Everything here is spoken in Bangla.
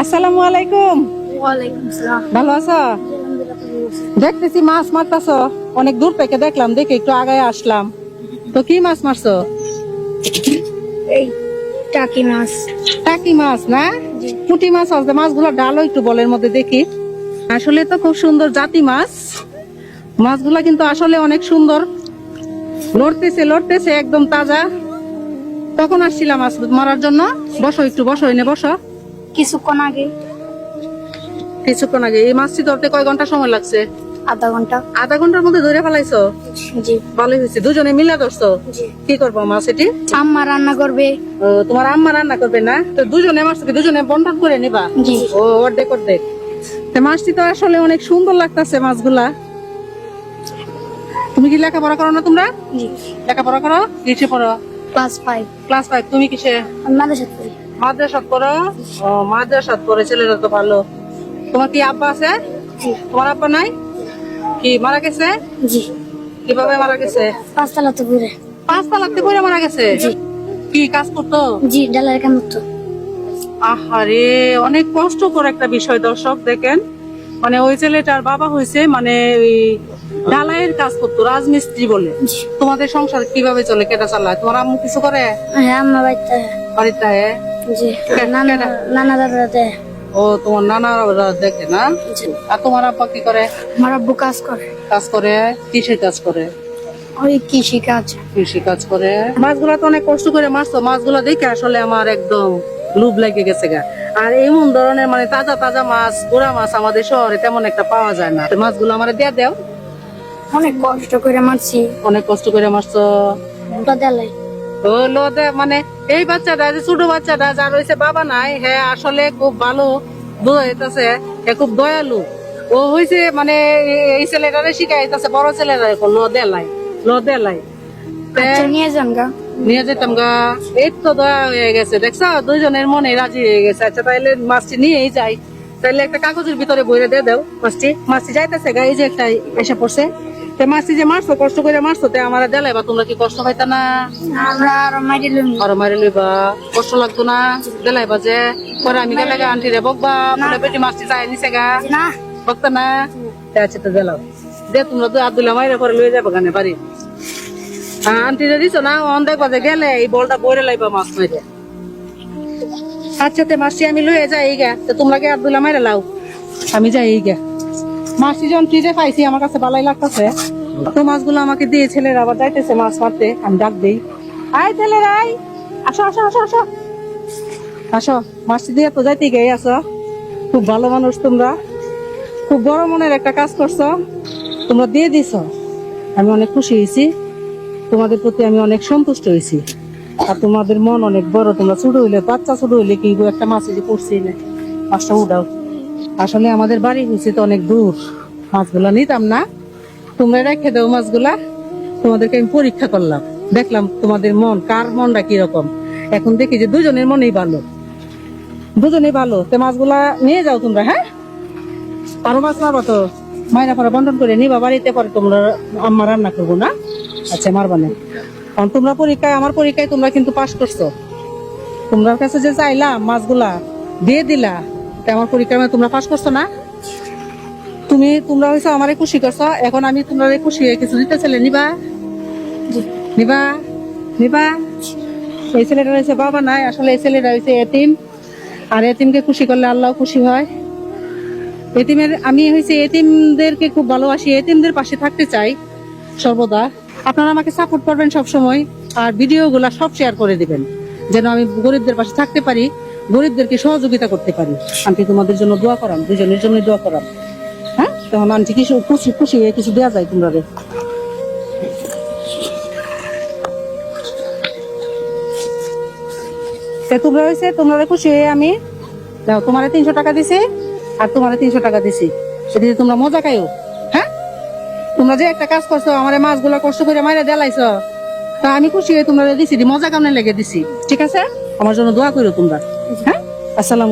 আসসালামু আলাইকুম। ভালো আছো? দেখতেছি মাছ মারতাছ। অনেক দূর থেকে দেখলাম দেখে একটু আগায় আসলাম। তো কি মাছ মারছো? এই টাকি মাছ। টাকি মাছ না? পুঁটি মাছ আছে মাছগুলো ডালো একটু বলের মধ্যে দেখি। আসলে তো খুব সুন্দর জাতি মাছ। মাছগুলা কিন্তু আসলে অনেক সুন্দর। লড়তেছে লড়তেছে একদম তাজা। তখন আসছিলাম মাছ মারার জন্য। বসো একটু বসো এনে বসো। কিছুক্ষণ আগে। কিছুক্ষণ আগে। এই মাছটি ধরতে কয় ঘণ্টা সময় লাগছে? আধা ঘণ্টা। আধা ঘণ্টার মধ্যে ধরে ফেলাইছো? জি। ভালোই হয়েছে। দুজনে মিলে ধরছো? জি। কি করব মাছ এটি? আম্মা রান্না করবে। তোমার আম্মা রান্না করবে না? তো দুজনে দুজনে বন্টন করে নিবা? জি। ও অর্ধেক অর্ধেক। মাছটি তো আসলে অনেক সুন্দর লাগতেছে মাছগুলা। তুমি কি লেখাপড়া করো না তোমরা? লেখাপড়া করো? কিসে পড়ো? ক্লাস ফাইভ ক্লাস ফাইভ তুমি কিসে? আমি মাদ্রাসা করি মাদ্রাসাত পড়ো? ও মাদ্রাসাত পড়ে ছেলেরা তো ভালো। তোমার কি আব্বা আছে? তোমার আব্বা নাই? কি মারা গেছে? জি। কীভাবে মারা গেছে? পাঁচতলাতে ঘুরে। পাঁচ তালাকতে পড়ে মারা গেছে? জি। কি কাজ করতো? জি ডালার কাম করতো। আহারে অনেক কষ্টকর একটা বিষয় দর্শক দেখেন। মানে ওই ছেলেটার বাবা হয়েছে মানে ওই ঢালাইয়ের কাজ করতো রাজমিস্ত্রি বলে। তোমাদের সংসার কীভাবে চলে কেটা চালায়? তোমার আম্মু কিছু করে? হ্যাঁ আম্মা বাড়িতে। বাড়িতে? জি। নানা নানা দাদা দেয় ও তোমার নানারা দেখে না? আর তোমার আব্বা কি করে? আমার আব্বু কাজ করে। কাজ করে? কিসের কাজ করে? ওই কৃষি কাজ। কৃষি কাজ করে। মাছগুলা তো অনেক কষ্ট করে মারছো। মাছগুলা দেখে আসলে আমার একদম লুভ লেগে গেছে গা। আর এমন ধরনের মানে তাজা তাজা মাছ গোড়া মাছ আমাদের শহরে তেমন একটা পাওয়া যায় না। মাছগুলো আমার দিয়ে দেও। অনেক কষ্ট করে মারছি। অনেক কষ্ট করে মারছো। দেলাই। লোদে মানে এই বাচ্চাটা যে ছোট বাচ্চাটা যার হয়েছে বাবা নাই হ্যাঁ আসলে খুব ভালো বুঝাইতেছে হে খুব দয়ালু। ও হয়েছে মানে এই ছেলেটারে শিখাইতেছে বড় ছেলেরা ল দেলাই ল দেলাই। আচ্ছা নিয়ে যান গা। নিয়ে যেতাম গা। এই তো দয়া হয়ে গেছে দেখছ? দুইজনের মনে রাজি হয়ে গেছে। আচ্ছা তাইলে মাছটি নিয়েই যাই। তাইলে একটা কাগজের ভিতরে বইরে দিয়ে দাও মাছটি। মাছটি যাইতেছে গা এই যে একটা এসে পড়ছে। তো মাছটি যে মারছো কষ্ট করে মারছো তে আমার দেলাইবা তোমরা কি কষ্ট পাইতা না? আমরা আরও মারি লইম। আর মারি লইবা। কষ্ট লাগতো না? দেলাইবা যে। পরে আমি গেলে আন্টি রে বকবা পরে বেটি মাছটি চাই নিছে গা। না। বকতা না? তে আচ্ছা তো দেলাও দে তোমরা তো আব্দুল্লাহ মাইরে পরে লয়ে যাব গানে বাড়ি। আন্টি রে দিছো না? অন দেখবা যে গেলে এই বলটা বইরে লাইবা মাছ মাইরে। আচ্ছা তে মাছটি আমি লয়ে যাই গা। তো তোমরা গে আব্দুল্লাহ মাইরে লাও? আমি যাই গা। মাছটি যখন ফ্রিজে পাইছি, আমার কাছে ভালোই লাগতেছে। তো মাছগুলো আমাকে দিয়ে ছেলেরা আবার যাইতেছে মাছ মারতে, আমি ডাক দেই। আয় ছেলেরা, আয়। আসো আসো আসো আসো। আসো মাছটি দিয়ে তো যাইতে গিয়ে আসো। খুব ভালো মানুষ তোমরা। খুব বড় মনের একটা কাজ করছ। তোমরা দিয়ে দিছো। আমি অনেক খুশি হয়েছি। তোমাদের প্রতি আমি অনেক সন্তুষ্ট হয়েছি। আর তোমাদের মন অনেক বড়। তোমরা ছোট হইলে, বাচ্চা ছোট হইলে কি গো একটা মাছ যে পড়ছি না মাছটা উঠাও। আসলে আমাদের বাড়ি হয়েছে তো অনেক দূর। মাছগুলা নিতাম না। তোমরা রেখে দাও মাছগুলা। তোমাদেরকে আমি পরীক্ষা করলাম। দেখলাম তোমাদের মন, কার মনটা কীরকম। এখন দেখি যে দুজনের মনেই ভালো। দুজনেই ভালো। তো মাছগুলা নিয়ে যাও তোমরা হ্যাঁ? আরও মাছ মারবা তো? মায়েরা পরে বন্টন করে নিবা, বাড়িতে পরে তোমরা আম্মা রান্না করব না? আচ্ছা মারবা না। কারণ তোমরা পরীক্ষায়, আমার পরীক্ষায় তোমরা কিন্তু পাশ করছ। তোমরা কাছে যে চাইলাম মাছগুলা, দিয়ে দিলা। তা আমার তোমরা পাশ করছ না? তুমি তোমরা হয়েছো আমারে খুশি করছ। এখন আমি তোমরা খুশি হয়ে কিছু দিতে ছেলে নিবা? নিবা? নিবা? এই ছেলেটা হয়েছে বাবা নাই আসলে এই ছেলেটা হয়েছে এতিম। আর এতিমকে খুশি করলে আল্লাহ খুশি হয়। এতিমের আমি হয়েছে এতিমদেরকে খুব ভালোবাসি এতিমদের পাশে থাকতে চাই সর্বদা। আপনারা আমাকে সাপোর্ট করবেন সব সময় আর ভিডিওগুলা সব শেয়ার করে দিবেন যেন আমি গরিবদের পাশে থাকতে পারি। গরিবদেরকে সহযোগিতা করতে পারি। আন্টি, তোমাদের জন্য দোয়া করাম দুজনের জন্য দোয়া করাম। হ্যাঁ? তখন আন্টি কিছু খুশি খুশি হয়ে কিছু দেওয়া যায় তোমরা তোমরা হয়েছে তোমরা খুশি হয়ে আমি দাও তোমার তিনশো টাকা দিছি, আর তোমার তিনশো টাকা দিছি। সেটা দিয়ে তোমরা মজা খাইও হ্যাঁ? তোমরা যে একটা কাজ করছ, আমার মাছগুলা কষ্ট করে মাইরে দেলাইছো, তা আমি খুশি হয়ে তোমরা দিছি মজা কামনে লেগে দিছি, ঠিক আছে? আমার জন্য দোয়া করো তোমরা। হ্যাঁ? আসসালাম